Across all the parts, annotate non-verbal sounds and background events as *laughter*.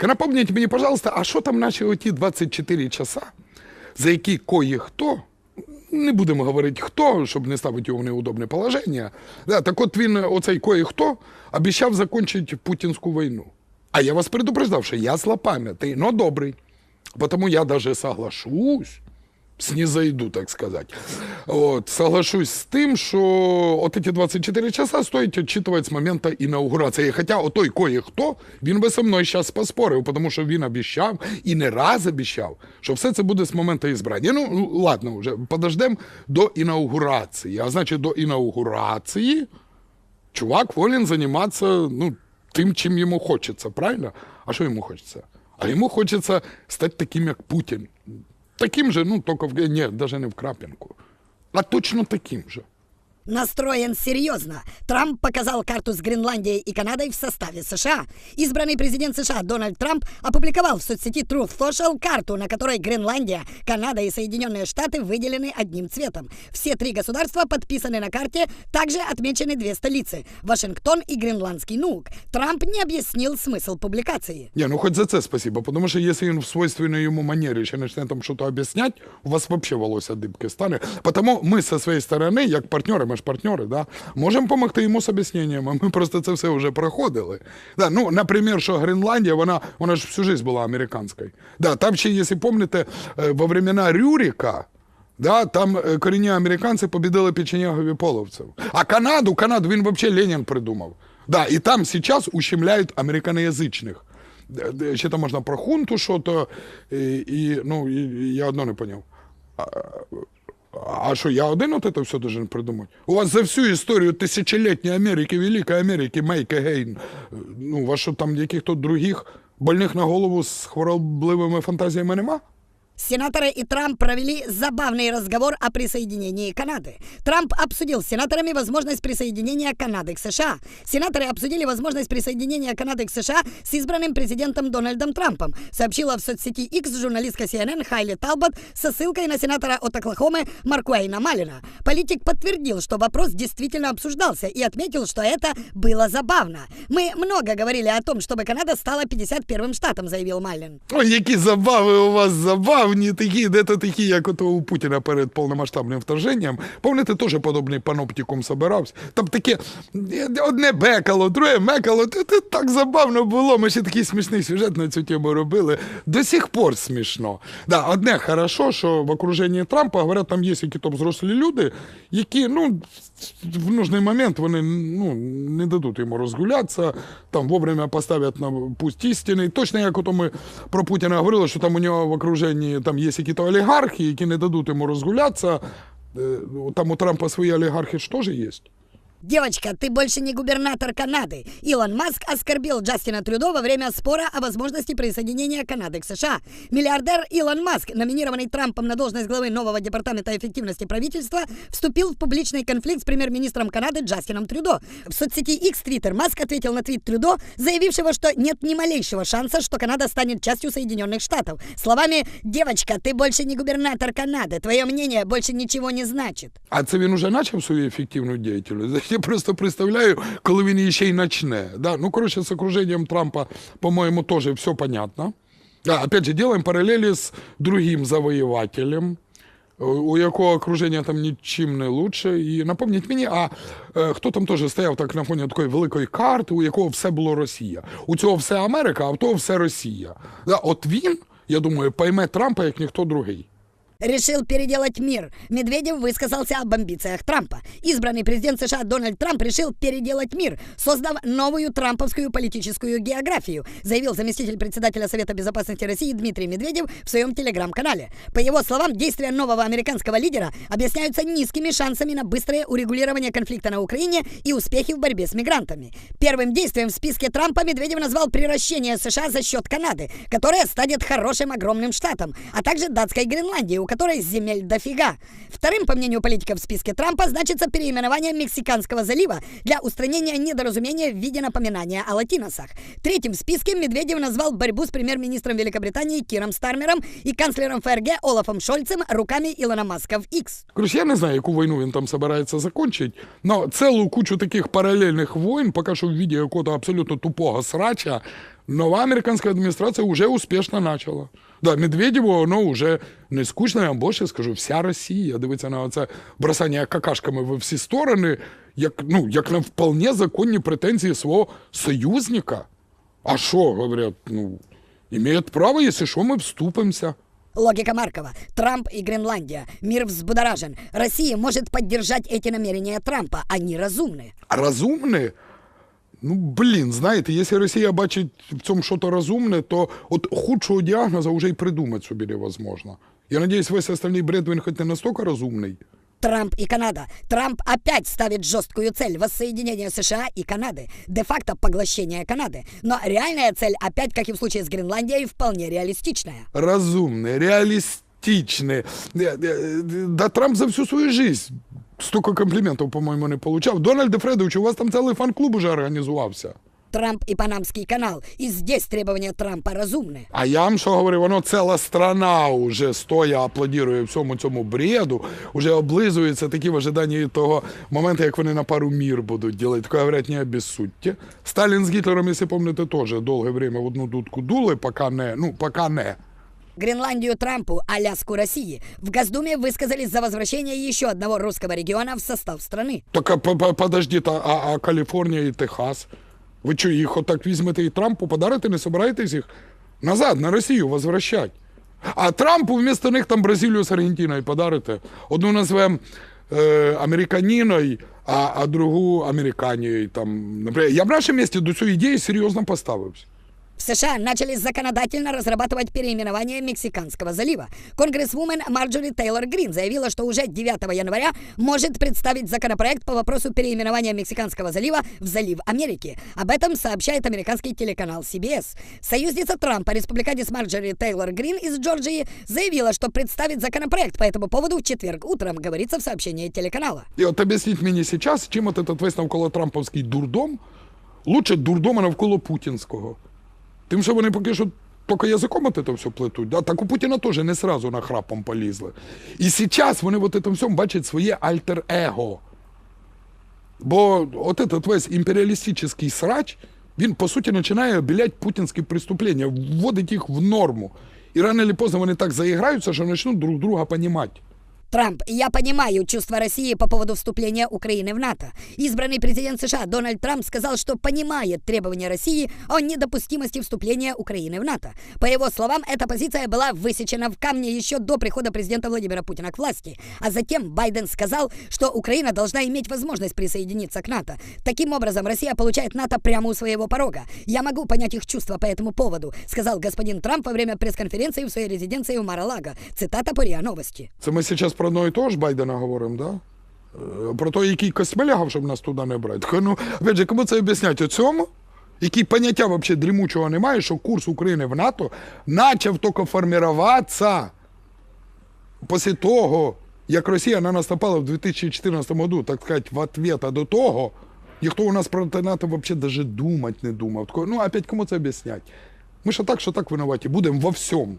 Так, а напомніть мені, пожалуйста, а що там наші оті 24 часа, за які кої хто? не будемо говорити хто, щоб не ставити його в неудобне положення. Да, так от він, оцей кої хто, обіцяв закінчити путінську війну. А я вас предупреждав, що я злопам'ятний, но добрий. Потому я даже соглашусь, снизойду, так сказать. Вот, соглашусь с тем, что вот эти 24 часа стоит отчитывать с момента інаугурації. Хоча отой кое-хто, він би со мною зараз поспорив, тому що він обіцяв і не раз обіцяв, що все це буде з моменту ізбрання. Ну, ладно, вже подождемо до інаугурації. А значить, до інаугурації чувак волен займатися ну, тим, чим йому хочеться, правильно? А що йому хочеться? А йому хочеться стати таким, як Путін. Таким же, ну, только в нет, навіть не в крапинку. А точно таким же. Настроен серьезно. Трамп показал карту с Гренландией и Канадой в составе США. Избранный президент США Дональд Трамп опубликовал в соцсети Truth Social карту, на которой Гренландия, Канада и Соединенные Штаты выделены одним цветом. Все три государства подписаны на карте, также отмечены две столицы – Вашингтон и Гренландский Нук. Трамп не объяснил смысл публикации. Не, ну хоть за це спасибо, потому що якщо він в свойственной йому манері ще почне там щось об'яснять, у вас вообще волосся дибки стане. Потому ми со своєї сторони, як партнери, ми ж партнери, да, можемо допомогти йому з об'ясненнями. Ми просто це все вже проходили. Да, ну, наприклад, що Гренландія, вона, вона ж всю жизнь була американською. Да, там ще, якщо пам'ятаєте, е, во времена Рюрика, Да, там е, корінні американці побідили печенегові половців. А Канаду, Канаду він взагалі Ленін придумав. Да, і там зараз ущемляють американоязичних. Ще там можна про хунту що-то, і, і, ну, і, я одно не поняв. А, що, я один от це все должен придумати? У вас за всю історію тисячолітньої Америки, Великої Америки, Make Again, ну, у вас що там яких-то других больних на голову з хворобливими фантазіями нема? Сенаторы и Трамп провели забавный разговор о присоединении Канады. Трамп обсудил с сенаторами возможность присоединения Канады к США. Сенаторы обсудили возможность присоединения Канады к США с избранным президентом Дональдом Трампом, сообщила в соцсети X журналистка CNN Хайли Талбот со ссылкой на сенатора от Оклахомы Маркуэйна Малина. Политик подтвердил, что вопрос действительно обсуждался и отметил, что это было забавно. «Мы много говорили о том, чтобы Канада стала 51-м штатом», заявил Малин. Ой, які забави у вас забавні, такі, де то такі, як ото у Путіна перед повномасштабним вторженням. Пам'ятаєте, теж подобний паноптикум собирався. Там таке е, одне бекало, друге мекало. Це, так забавно було. Ми ще такий смішний сюжет на цю тему робили. До сих пор смішно. Да, одне хорошо, що в окруженні Трампа, говорять, там є які то взрослі люди, які, ну, в нужний момент вони ну, не дадуть йому розгулятися, там вовремя поставлять на пусть істини. Точно як ото ми про Путіна говорили, що там у нього в окруженні там є якісь олігархи, які не дадуть йому розгулятися. Е, Там у Трампа свої олігархи ж теж є. Девочка, ты больше не губернатор Канады. Илон Маск оскорбил Джастина Трюдо во время спора о возможности присоединения Канады к США. Миллиардер Илон Маск, номинированный Трампом на должность главы нового департамента эффективности правительства, вступил в публичный конфликт с премьер-министром Канады Джастином Трюдо. В соцсети X Twitter Маск ответил на твит Трюдо, заявившего, что нет ни малейшего шанса, что Канада станет частью Соединенных Штатов. Словами «Девочка, ты больше не губернатор Канады, твое мнение больше ничего не значит». А це він уже почав свою ефективну діяльність. Я просто представляю, коли він ще й почне. Да? Ну, коротше, з окруженням Трампа, по-моєму, теж все понятно. Да, опять же, делаем параллели з другим завоювателем, у- у якого окруження там нічим не лучше. І напомніть мені, а е, хто там теж стояв так на фоні такої великої карти, у якого все було Росія. У цього все Америка, а у того все Росія. Да, от він, я думаю, пойме Трампа як ніхто другий. Решил переделать мир. Медведев высказался об амбициях Трампа. Избранный президент США Дональд Трамп решил переделать мир, создав новую трамповскую политическую географию, заявил заместитель председателя Совета безопасности России Дмитрий Медведев в своем телеграм-канале. По его словам, действия нового американского лидера объясняются низкими шансами на быстрое урегулирование конфликта на Украине и успехи в борьбе с мигрантами. Первым действием в списке Трампа Медведев назвал превращение США за счет Канады, которая станет хорошим огромным штатом, а также датской Гренландии, у которой земель дофига. Вторым, по мнению политиков в списке Трампа, значится переименование Мексиканского залива для устранения недоразумения в виде напоминания о латиносах. Третьим в списке Медведев назвал борьбу с премьер-министром Великобритании Киром Стармером и канцлером ФРГ Олафом Шольцем руками Илона Маска в X. Короче, я не знаю, яку війну він там собирається закончити, але цілу кучу таких паралельних війн, поки що в віді якого абсолютно тупого срача, Нова американська адміністрація вже успішно почала. Да, Медведєву воно вже не скучно, я більше скажу, вся Росія дивиться на це бросання какашками во всі сторони, як, ну, як на вполне законні претензії свого союзника. А що, говорять, ну, імеють право, якщо що, ми вступимося. Логика Маркова. Трамп и Гренландия. Мир взбудоражен. Россия может поддержать эти намерения Трампа. Они разумны. А розумне? Ну, блін, знаєте, якщо Росія бачить в цьому щось розумне, то от худшого діагноза вже й придумати собі невозможно. Я надіюсь, весь остальний бред він хоч не настільки розумний. Трамп и Канада. Трамп опять ставит жесткую цель воссоединения США и Канады. Де-факто поглощение Канады. Но реальная цель, опять как и в случае с Гренландией, вполне реалистичная. Розумне, реалістичне. Е, е, Да Трамп за всю свою жизнь стільки компліментів, по-моєму, не получав. Дональд Фредович, у вас там цілий фан-клуб уже організувався. Трамп и Панамский канал. И здесь требования Трампа разумны. А я вам що говорю, воно ціла страна уже стоя аплодірує всьому цьому бреду, уже облизується такі в ожиданні того моменту, як вони на пару мір будуть ділити. Таке говорять, не обіссудьте. Сталін з Гітлером, якщо пам'ятаєте, теж довге время в одну дудку дули, поки не, ну, поки не. Гренландию Трампу, Аляску России. В Госдуме высказались за возвращение еще одного русского региона в состав страны. Так а, по- по- а, а, Каліфорнія і Техас? Ви що, їх отак візьмете і Трампу подарите, не собираєтесь їх назад на Росію возвращать? А Трампу вмісто них там Бразилію з Аргентиною подарите. Одну назвемо е, американіною, а, а другу американією. Там, наприклад. Я в нашому місті до цієї ідеї серйозно поставився. В США начали законодательно разрабатывать переименование Мексиканского залива. Конгрессвумен Марджори Тейлор Грин заявила, что уже 9 января может представить законопроект по вопросу переименования Мексиканского залива в Залив Америки. Об этом сообщает американский телеканал CBS. Союзница Трампа, республиканец Марджори Тейлор Грин из Джорджии, заявила, что представит законопроект по этому поводу в четверг утром, говорится в сообщении телеканала. І от об'ясніть мені зараз, чим от этот весь навколо Трамповський дурдом лучше дурдома навколо путінського. Тим, що вони поки що тільки язиком от це все плетуть. Да? Так у Путіна теж не сразу на храпом полізли. І зараз вони от цьому всьому бачать своє альтер-его. Бо от этот весь імперіалістичний срач, він, по суті, починає обілять путінські преступлення, вводить їх в норму. І рано чи поздно вони так заіграються, що почнуть друг друга понімати. Трамп, я понимаю чувства России по поводу вступления Украины в НАТО. Избранный президент США Дональд Трамп сказал, что понимает требования России о недопустимости вступления Украины в НАТО. По его словам, эта позиция была высечена в камне еще до прихода президента Владимира Путина к власти. А затем Байден сказал, что Украина должна иметь возможность присоединиться к НАТО. Таким образом, Россия получает НАТО прямо у своего порога. Я могу понять их чувства по этому поводу, сказал господин Трамп во время пресс-конференции в своей резиденции в Мар-а-Лаго. Цитата по РИА Новости. Ми зараз про одного і того ж Байдена говоримо, да? Е, Про той, який космелягав, щоб нас туди не брати. Ну, опять же, кому це об'яснять? Цьому? Який поняття взагалі дрімучого немає, що курс України в НАТО почав тільки формуватися після того, як Росія на нас напала в 2014 году, так сказати, в ответ, а до того, ніхто у нас про НАТО взагалі навіть думати не думав. Ну, опять кому це об'яснять? Ми що так, що так винуваті, будемо во всьому.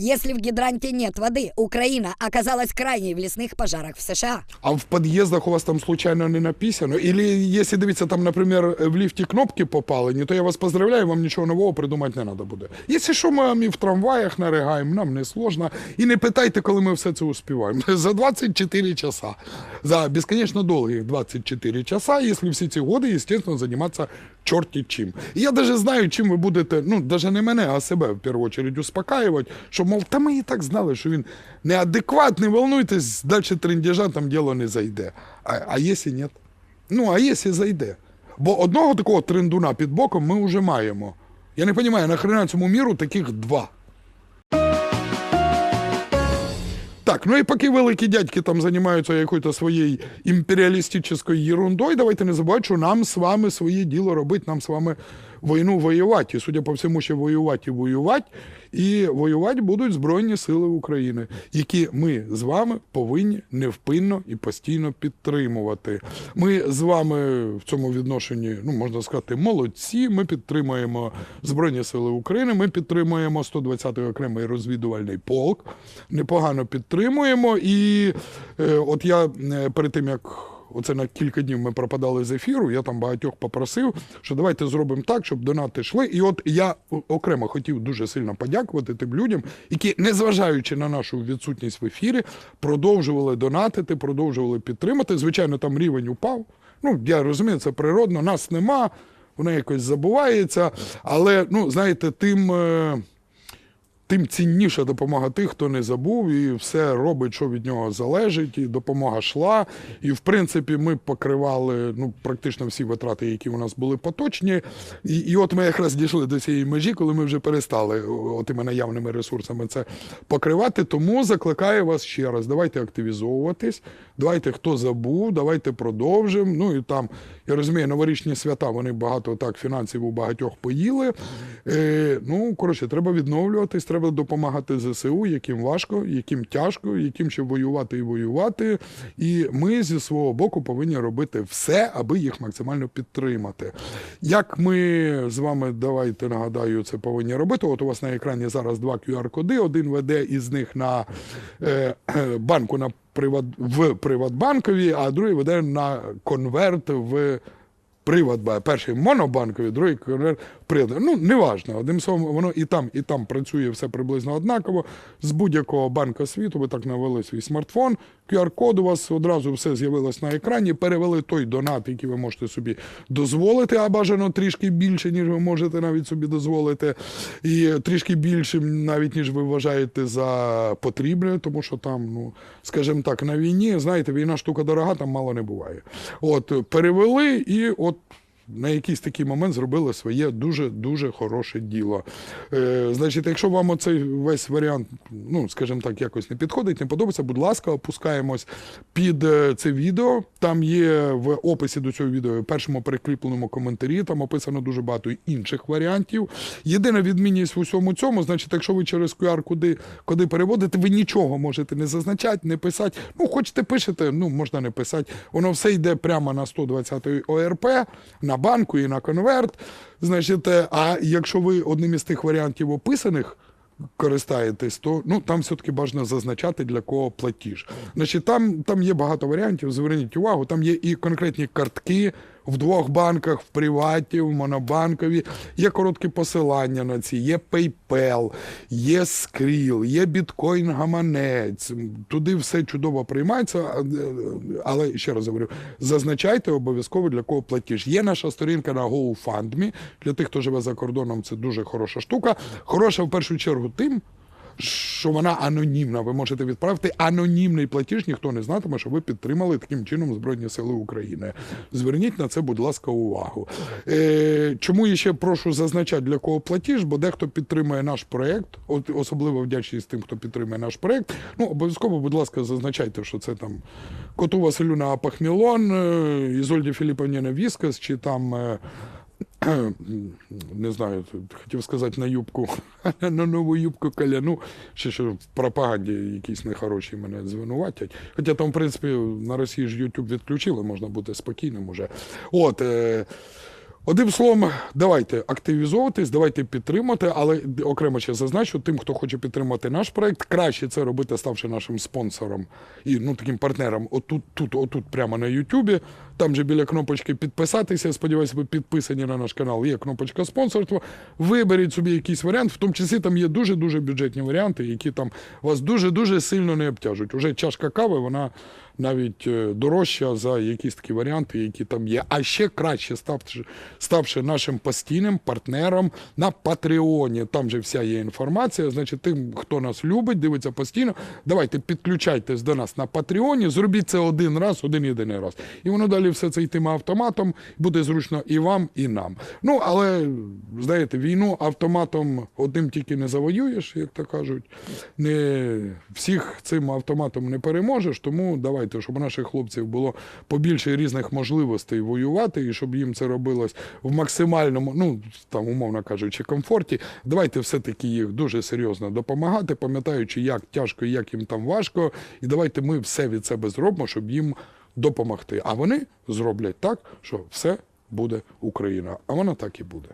Если в гидранте нет воды, Украина оказалась крайней в лесных пожарах в США. А в подъездах у вас там случайно не написано? Или если дивіться, там, например, в ліфті кнопки попали, не то я вас поздравляю, вам нічого нового придумати не треба буде. Якщо що, ми вам і в трамваях наригаємо, нам не сложно. І не питайте, коли ми все це успіваємо. *laughs* За 24 часа. За безконечно довгих 24 часа, якщо всі ці годи, естественно, займатися чорті чим. І я навіть знаю, чим ви будете, ну, навіть не мене, а себе в першу чергу успокаювати, що, мов, та ми і так знали, що він неадекватний, волнуйтесь, далі трендежа там діло не зайде. А, а якщо ні? Ну, а якщо зайде? Бо одного такого трендуна під боком ми вже маємо. Я не розумію, нахрена цьому міру таких два. Так, ну і поки великі дядьки там займаються якоюсь своєю імперіалістичною ерундою, давайте не забувати, що нам з вами своє діло робити, нам з вами війну воювати. І, судя по всьому, ще воювати і воювати. І воювати будуть Збройні Сили України, які ми з вами повинні невпинно і постійно підтримувати. Ми з вами в цьому відношенні, ну можна сказати, молодці. Ми підтримуємо Збройні Сили України. Ми підтримуємо 120-й окремий розвідувальний полк. Непогано підтримуємо. І е, от я е, перед тим як оце на кілька днів ми пропадали з ефіру. Я там багатьох попросив, що давайте зробимо так, щоб донати йшли. І от я окремо хотів дуже сильно подякувати тим людям, які, незважаючи на нашу відсутність в ефірі, продовжували донатити, продовжували підтримати. Звичайно, там рівень упав. Ну, я розумію, це природно, нас нема, воно якось забувається. Але, ну, знаєте, тим. Е, тим цінніша допомога тих, хто не забув і все робить, що від нього залежить, і допомога йшла. І в принципі, ми покривали ну, практично всі витрати, які у нас були поточні. І, і от ми якраз дійшли до цієї межі, коли ми вже перестали о, тими наявними ресурсами це покривати. Тому закликаю вас ще раз: давайте активізовуватись, давайте хто забув, давайте продовжимо. Ну і там я розумію, новорічні свята вони багато так фінансів у багатьох поїли. Е, ну коротше, треба відновлюватись, треба допомагати ЗСУ, яким важко, яким тяжко, яким ще воювати і воювати. І ми зі свого боку повинні робити все, аби їх максимально підтримати. Як ми з вами давайте нагадаю, це повинні робити. От у вас на екрані зараз два QR-коди. Один веде із них на е, е, банку на Приват в Приватбанкові, а другий веде на конверт в Приватбанк. Перший монобанковий, другий конверт приват. Ну, неважно. Одним словом, воно і там, і там працює все приблизно однаково. З будь-якого банка світу ви так навели свій смартфон. QR-код у вас одразу все з'явилось на екрані. Перевели той донат, який ви можете собі дозволити, а бажано трішки більше, ніж ви можете навіть собі дозволити. І трішки більше, навіть ніж ви вважаєте за потрібне, тому що там, ну, скажімо так, на війні, знаєте, війна штука дорога, там мало не буває. От перевели і от. На якийсь такий момент зробили своє дуже дуже хороше діло. Е, значить, якщо вам оцей весь варіант, ну скажімо так, якось не підходить, не подобається, будь ласка, опускаємось під е, це відео. Там є в описі до цього відео, першому прикріпленому коментарі, там описано дуже багато інших варіантів. Єдина відмінність в усьому цьому, значить, якщо ви через QR-коди коди переводите, ви нічого можете не зазначати, не писати. Ну, хочете пишете, ну можна не писати. Воно все йде прямо на 120 ОРП, на банку і на конверт. Значить, е, а якщо ви одним із тих варіантів описаних. Користаєтесь, то ну там все-таки бажано зазначати для кого платіж. Значить, там, там є багато варіантів. Зверніть увагу, там є і конкретні картки в двох банках, в приваті, в монобанкові. Є короткі посилання на ці, є PayPal, є Skrill, є біткоін гаманець. Туди все чудово приймається. е, Але ще раз говорю, зазначайте обов'язково для кого платіж. Є наша сторінка на GoFundMe. Для тих, хто живе за кордоном, це дуже хороша штука. Хороша в першу чергу тим. Що вона анонімна, ви можете відправити анонімний платіж, ніхто не знатиме, що ви підтримали таким чином Збройні Сили України. Зверніть на це, будь ласка, увагу. Е, чому я ще прошу зазначати для кого платіж, бо дехто підтримує наш проект, особливо вдячність тим, хто підтримує наш проект. Ну, обов'язково, будь ласка, зазначайте, що це там коту Василю на Пахмілон, е, Ізольді Філіповні на Віскас, чи там. *clears throat* не знаю, хотів сказати на юбку, *laughs* на нову юбку каляну, ще що в пропаганді якісь нехороші мене звинуватять. Хоча там, в принципі, на Росії ж YouTube відключили, можна бути спокійним уже. От. Е- Одним словом, давайте активізовуватись, давайте підтримати, але окремо ще зазначу, тим, хто хоче підтримати наш проект, краще це робити, ставши нашим спонсором і ну таким партнером. Отут, тут, отут, прямо на Ютубі. Там же біля кнопочки підписатися. Сподіваюся, ви підписані на наш канал. Є кнопочка спонсорства. Виберіть собі якийсь варіант. В тому числі там є дуже дуже бюджетні варіанти, які там вас дуже дуже сильно не обтяжуть. Уже чашка кави, вона навіть е, дорожча за якісь такі варіанти, які там є. А ще краще ставши, ставши нашим постійним партнером на Патреоні. Там же вся є інформація. Значить, тим, хто нас любить, дивиться постійно. Давайте підключайтесь до нас на Патреоні. Зробіть це один раз, один єдиний раз. І воно далі все це йтиме автоматом. Буде зручно і вам, і нам. Ну але знаєте, війну автоматом одним тільки не завоюєш, як то кажуть. Не всіх цим автоматом не переможеш. Тому давайте, щоб у наших хлопців було побільше різних можливостей воювати, і щоб їм це робилось в максимальному, ну там умовно кажучи, комфорті. Давайте все-таки їх дуже серйозно допомагати, пам'ятаючи, як тяжко як їм там важко. І давайте ми все від себе зробимо, щоб їм допомогти. А вони зроблять так, що все буде Україна. А вона так і буде.